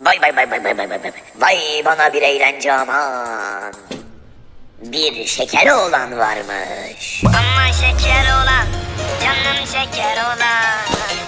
Vay vay vay vay vay vay vay vay. Vay bana bir eğlence aman. Bir şeker olan varmış. Ama şeker olan, canım şeker olan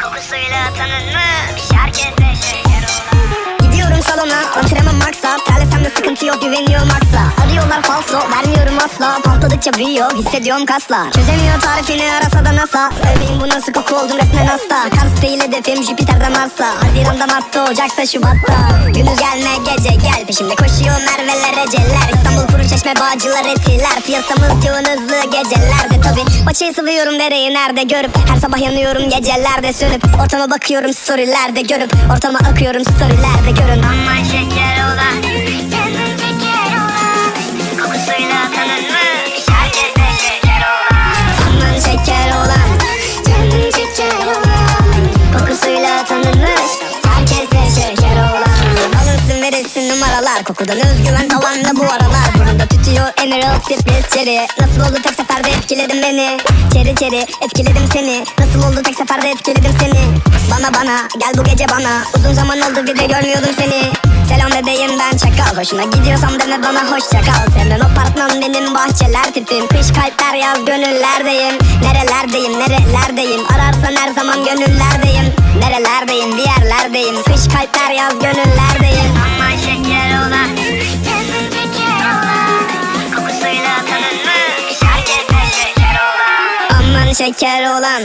Kokusuyla tanınmış, herkes de şeker olan Gidiyorum salona antrenman maksa Terlesem de sıkıntı yok güveniyorum aksa Arıyorlar falso vermiyorum asla Patladıkça büyüyor hissediyorum kaslar. Çözemiyor tarifini arasa da NASA. Öyleyim bu nasıl koku oldum resmen hasta. Kars değil hedefim Jüpiter'den Mars'a. Haziran'da Mart'ta Ocak'ta Şubat'ta. Gündüz gelme gece gel. Peşimde koşuyor Merve'ler Ece'ler. İstanbul kuru çeşme bağcılar etiler. Piyasamız yoğun hızlı gecelerde tabi Paçayı sıvıyorum nereyi nerede görüp? Her sabah yanıyorum gecelerde sönüp. Ortama bakıyorum storylerde görüp. Ortama akıyorum storylerde görün. Ama şeker olan, Verilsin numaralar. Kokudan özgüven tavanda bu aralar. Burnumda tütüyor Emerald Spirit Cherry Nasıl oldu tek seferde etkiledin beni? Cherry cherry etkiledim seni. Nasıl oldu tek seferde etkiledim seni? Bana bana gel bu gece bana. Uzun zaman oldu bir de görmüyordum seni. Selam bebeğim ben çakal. Hoşuna gidiyorsam deme bana hoşça kal Senden apartman benim bahçeler tipim. Kış kalpler yaz gönüllerdeyim. Nerelerdeyim nerelerdeyim? Ararsan her zaman gönüllerdeyim. Nerelerdeyim bir yerlerdeyim. Kış kalpler yaz gönüllerdeyim şeker olan